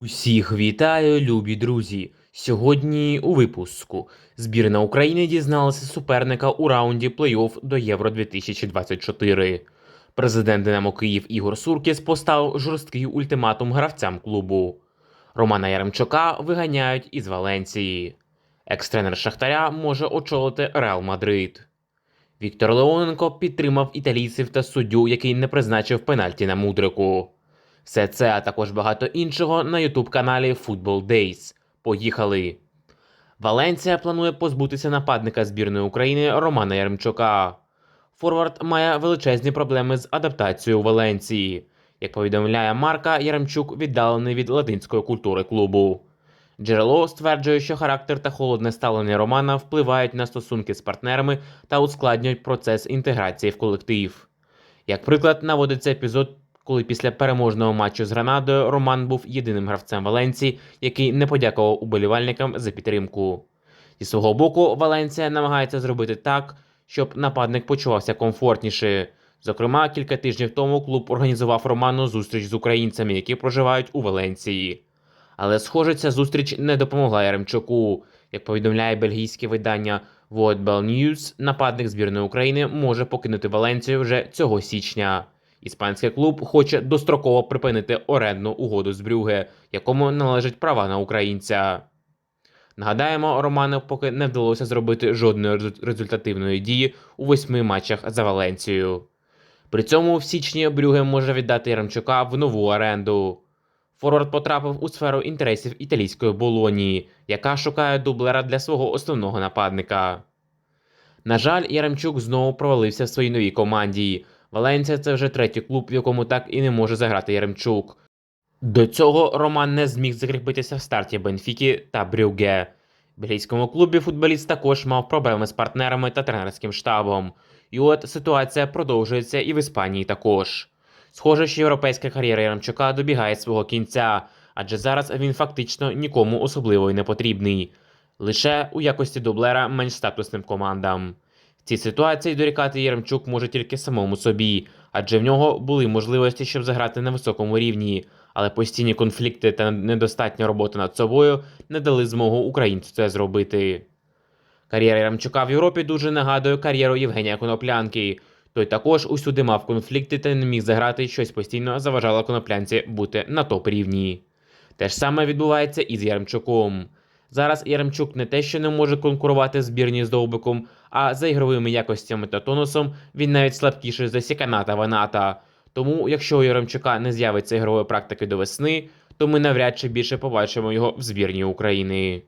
Усіх вітаю, любі друзі! Сьогодні у випуску збірна України дізналася суперника у раунді плей-офф до Євро 2024. Президент Динамо Київ Ігор Суркіс поставив жорсткий ультиматум гравцям клубу. Романа Яремчука виганяють із Валенції. Екс-тренер Шахтаря може очолити Реал Мадрид. Віктор Леоненко підтримав італійців та суддю, який не призначив пенальті на мудрику. Все це, а також багато іншого на ютуб-каналі Football Days. Поїхали! Валенція планує позбутися нападника збірної України Романа Яремчука. Форвард має величезні проблеми з адаптацією Валенції. Як повідомляє Марка, Яремчук віддалений від латинської культури клубу. Джерело стверджує, що характер та холодне ставлення Романа впливають на стосунки з партнерами та ускладнюють процес інтеграції в колектив. Як приклад, наводиться епізод, коли після переможного матчу з Гранадою Роман був єдиним гравцем Валенції, який не подякував уболівальникам за підтримку. Зі свого боку, Валенція намагається зробити так, щоб нападник почувався комфортніше. Зокрема, кілька тижнів тому клуб організував Роману зустріч з українцями, які проживають у Валенції. Але, схоже, ця зустріч не допомогла Яремчуку. Як повідомляє бельгійське видання World Bell News, нападник збірної України може покинути Валенцію вже цього січня. Іспанський клуб хоче достроково припинити орендну угоду з Брюге, якому належать права на українця. Нагадаємо, Роману поки не вдалося зробити жодної результативної дії у восьми матчах за Валенцією. При цьому в січні Брюге може віддати Яремчука в нову оренду. Форвард потрапив у сферу інтересів італійської Болонії, яка шукає дублера для свого основного нападника. На жаль, Яремчук знову провалився в своїй новій команді. Валенція це вже третій клуб, в якому так і не може заграти Яремчук. До цього Роман не зміг закріпитися в старті Бенфіки та Брюге. В бельгійському клубі футболіст також мав проблеми з партнерами та тренерським штабом. І от ситуація продовжується і в Іспанії також. Схоже, що європейська кар'єра Яремчука добігає свого кінця, адже зараз він фактично нікому особливо й не потрібний, лише у якості дублера менш статусним командам. Цій ситуації дорікати Яремчук може тільки самому собі, адже в нього були можливості, щоб заграти на високому рівні, але постійні конфлікти та недостатня робота над собою не дали змогу українцю це зробити. Кар'єра Яремчука в Європі дуже нагадує кар'єру Євгенія Коноплянки. Той також усюди мав конфлікти та не міг заграти, щось постійно заважало коноплянці бути на топ рівні. Те ж саме відбувається і з Яремчуком. Зараз Яремчук не те, що не може конкурувати з збірні з Довбиком, а за ігровими якостями та тонусом він навіть слабкіший за Сікана та Ваната. Тому, якщо у Яремчука не з'явиться ігрової практики до весни, то ми навряд чи більше побачимо його в збірні України.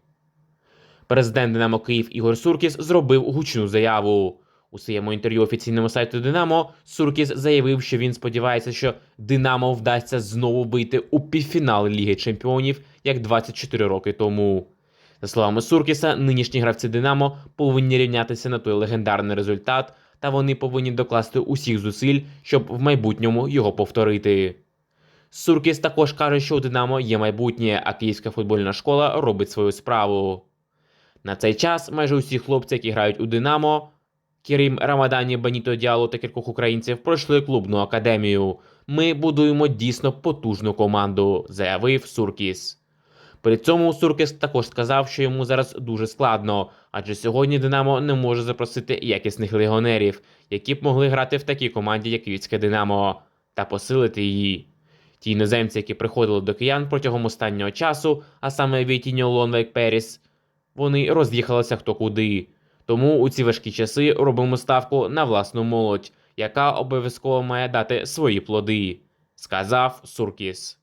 Президент Динамо Київ Ігор Суркіс зробив гучну заяву. У своєму інтерв'ю офіційному сайту Динамо Суркіс заявив, що він сподівається, що Динамо вдасться знову вийти у півфінал Ліги Чемпіонів як 24 роки тому. За словами Суркіса, нинішні гравці Динамо повинні рівнятися на той легендарний результат, та вони повинні докласти усіх зусиль, щоб в майбутньому його повторити. Суркіс також каже, що у Динамо є майбутнє, а Київська футбольна школа робить свою справу. На цей час майже усі хлопці, які грають у Динамо, крім Рамадані Баніто Діало та кількох українців, пройшли клубну академію. Ми будуємо дійсно потужну команду, заявив Суркіс. При цьому Суркіс також сказав, що йому зараз дуже складно, адже сьогодні Динамо не може запросити якісних легіонерів, які б могли грати в такій команді, як Київське Динамо, та посилити її. Ті іноземці, які приходили до киян протягом останнього часу, а саме Вітіньо Лонвейк Періс, вони роз'їхалися хто куди. Тому у ці важкі часи робимо ставку на власну молодь, яка обов'язково має дати свої плоди, сказав Суркіс.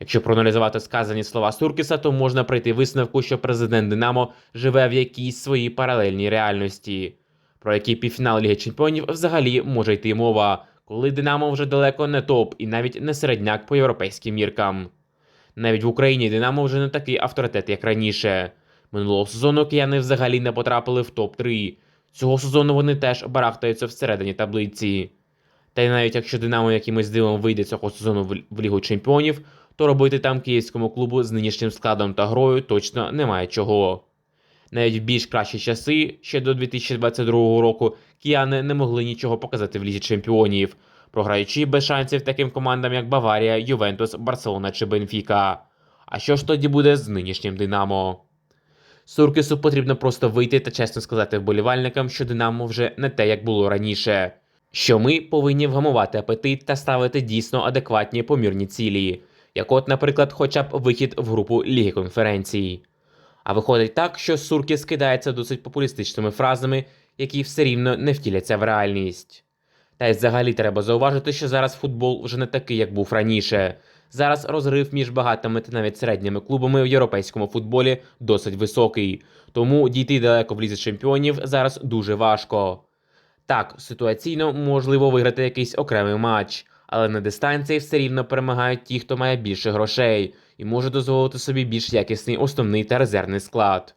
Якщо проаналізувати сказані слова Суркіса, то можна прийти висновку, що президент Динамо живе в якійсь своїй паралельній реальності, про який півфінал Ліги Чемпіонів взагалі може йти мова, коли Динамо вже далеко не топ і навіть не середняк по європейським міркам. Навіть в Україні Динамо вже не такий авторитет, як раніше. Минулого сезону кияни взагалі не потрапили в топ-3. Цього сезону вони теж барахтаються всередині таблиці. Та й навіть якщо Динамо якимось дивом вийде цього сезону в- Лігу Чемпіонів, то робити там київському клубу з нинішнім складом та грою точно немає чого. Навіть в більш кращі часи, ще до 2022 року, кияни не могли нічого показати в Лізі Чемпіонів, програючи без шансів таким командам, як Баварія, Ювентус, Барселона чи Бенфіка. А що ж тоді буде з нинішнім Динамо? Суркісу потрібно просто вийти та чесно сказати вболівальникам, що Динамо вже не те, як було раніше. Що ми повинні вгамувати апетит та ставити дійсно адекватні помірні цілі, як от, наприклад, хоча б вихід в групу Ліги конференцій. А виходить так, що Суркіс кидається досить популістичними фразами, які все рівно не втіляться в реальність. Та й взагалі треба зауважити, що зараз футбол вже не такий, як був раніше. Зараз розрив між багатими та навіть середніми клубами в європейському футболі досить високий, тому дійти далеко в лізі чемпіонів зараз дуже важко. Так, ситуаційно можливо виграти якийсь окремий матч, але на дистанції все рівно перемагають ті, хто має більше грошей і може дозволити собі більш якісний основний та резервний склад.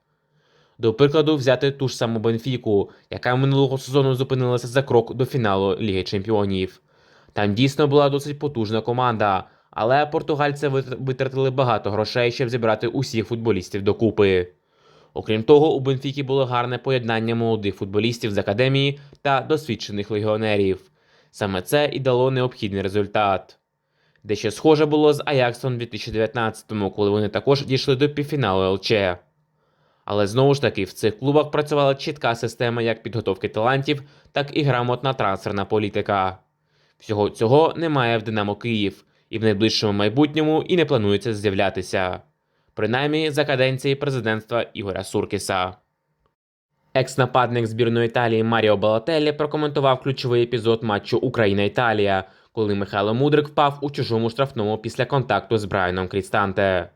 До прикладу, взяти ту ж саму Бенфіку, яка минулого сезону зупинилася за крок до фіналу Ліги Чемпіонів. Там дійсно була досить потужна команда, але португальці витратили багато грошей, щоб зібрати усіх футболістів докупи. Окрім того, у Бенфіки було гарне поєднання молодих футболістів з академії та досвідчених легіонерів. Саме це і дало необхідний результат. Дещо схоже було з Аяксом 2019-му, коли вони також дійшли до півфіналу ЛЧ. Але знову ж таки, в цих клубах працювала чітка система як підготовки талантів, так і грамотна трансферна політика. Всього цього немає в Динамо Київ, і в найближчому майбутньому і не планується з'являтися. Принаймні за каденції президентства Ігоря Суркіса. Екс-нападник збірної Італії Маріо Балателлі прокоментував ключовий епізод матчу Україна-Італія, коли Михайло Мудрик впав у чужому штрафному після контакту з Брайаном Крістанте.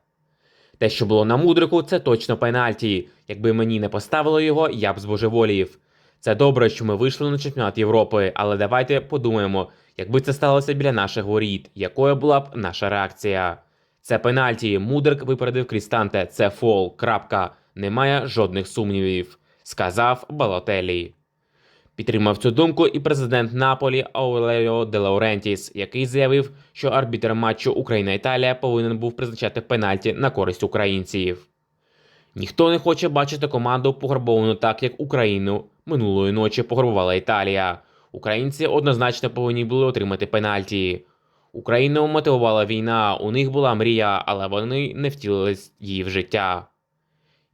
Те, що було на мудрику, це точно пенальті. Якби мені не поставило його, я б збожеволів. Це добре, що ми вийшли на чемпіонат Європи, але давайте подумаємо, якби це сталося біля наших воріт, якою була б наша реакція. Це пенальті. Мудрик випередив Крістанте. Це фол. Крапка. Немає жодних сумнівів, сказав Балотелі. Підтримав цю думку і президент Наполі Ауреліо де Лаурентіс, який заявив, що арбітр матчу Україна-Італія повинен був призначати пенальті на користь українців. Ніхто не хоче бачити команду пограбовану так, як Україну минулої ночі пограбувала Італія. Українці однозначно повинні були отримати пенальті. Україну мотивувала війна, у них була мрія, але вони не втілили її в життя.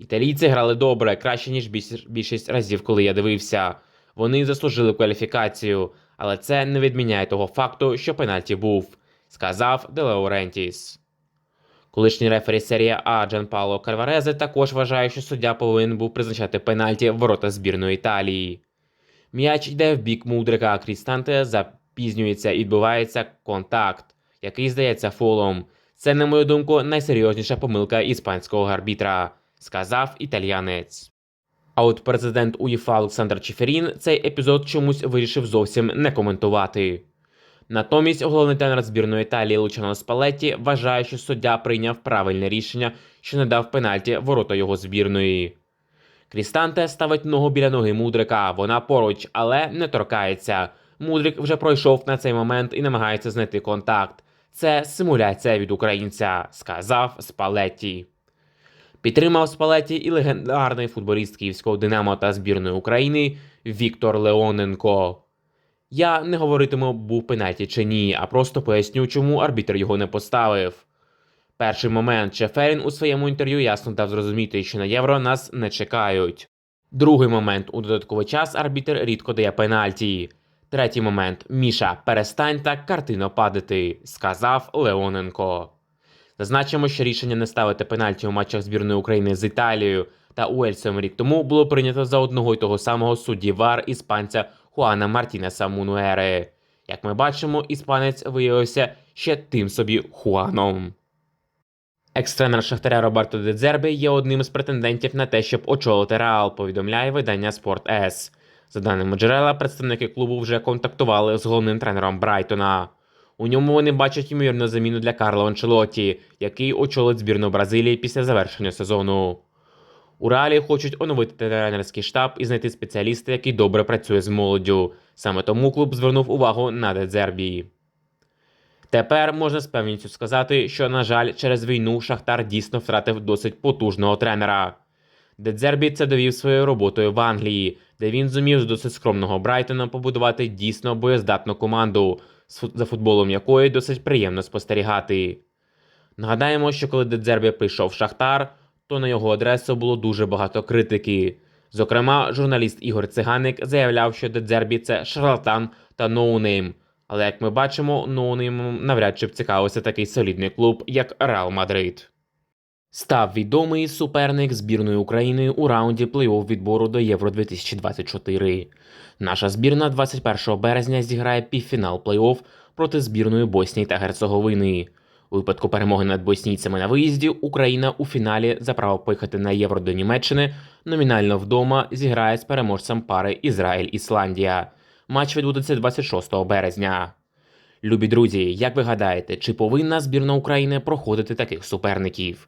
Італійці грали добре, краще, ніж більшість разів, коли я дивився. Вони заслужили кваліфікацію, але це не відміняє того факту, що пенальті був, сказав Де Лаурентіс. Колишній рефері серія А Джан Пауло Карварезе також вважає, що суддя повинен був призначати пенальті в ворота збірної Італії. М'яч йде в бік Мудрика, Крістанте запізнюється і відбувається контакт, який здається фолом. Це, на мою думку, найсерйозніша помилка іспанського арбітра, сказав італіянець. А от президент УЄФА Олександр Чеферін цей епізод чомусь вирішив зовсім не коментувати. Натомість головний тренер збірної Італії Лучано Спалетті вважає, що суддя прийняв правильне рішення, що не дав пенальті ворота його збірної. Крістанте ставить ногу біля ноги Мудрика, вона поруч, але не торкається. Мудрик вже пройшов на цей момент і намагається знайти контакт. Це симуляція від українця, сказав Спалетті. Підтримав Спалеті і легендарний футболіст київського Динамо та збірної України Віктор Леоненко. Я не говоритиму, був пенальті чи ні, а просто поясню, чому арбітр його не поставив. Перший момент Чеферін у своєму інтерв'ю ясно дав зрозуміти, що на євро нас не чекають. Другий момент у додатковий час арбітр рідко дає пенальті. Третій момент Міша, перестань так картино падати, сказав Леоненко. Зазначимо, що рішення не ставити пенальті у матчах збірної України з Італією та Уельсом рік тому було прийнято за одного й того самого судді ВАР іспанця Хуана Мартінеса Мунуери. Як ми бачимо, іспанець виявився ще тим собі Хуаном. Екс-тренер Шахтаря Роберто Дедзербі є одним з претендентів на те, щоб очолити Реал, повідомляє видання Спорт С. За даними джерела, представники клубу вже контактували з головним тренером Брайтона. У ньому вони бачать ймовірну заміну для Карло Анчелоті, який очолить збірну Бразилії після завершення сезону. У Реалі хочуть оновити тренерський штаб і знайти спеціаліста, який добре працює з молоддю. Саме тому клуб звернув увагу на Дедзербі. Тепер можна з певністю сказати, що, на жаль, через війну Шахтар дійсно втратив досить потужного тренера. Дедзербі це довів своєю роботою в Англії, де він зумів з досить скромного Брайтона побудувати дійсно боєздатну команду, за футболом якої досить приємно спостерігати. Нагадаємо, що коли Дедзербі прийшов в Шахтар, то на його адресу було дуже багато критики. Зокрема, журналіст Ігор Циганик заявляв, що Дедзербі це шарлатан та ноунейм. Але як ми бачимо, ноунеймом навряд чи б цікавився такий солідний клуб, як Реал Мадрид. Став відомий суперник збірної України у раунді плей-офф відбору до Євро 2024. Наша збірна 21 березня зіграє півфінал плей-офф проти збірної Боснії та Герцеговини. У випадку перемоги над боснійцями на виїзді Україна у фіналі за право поїхати на євро до Німеччини номінально вдома зіграє з переможцем пари Ізраїль-Ісландія. Матч відбудеться 26 березня. Любі друзі, як ви гадаєте, чи повинна збірна України проходити таких суперників?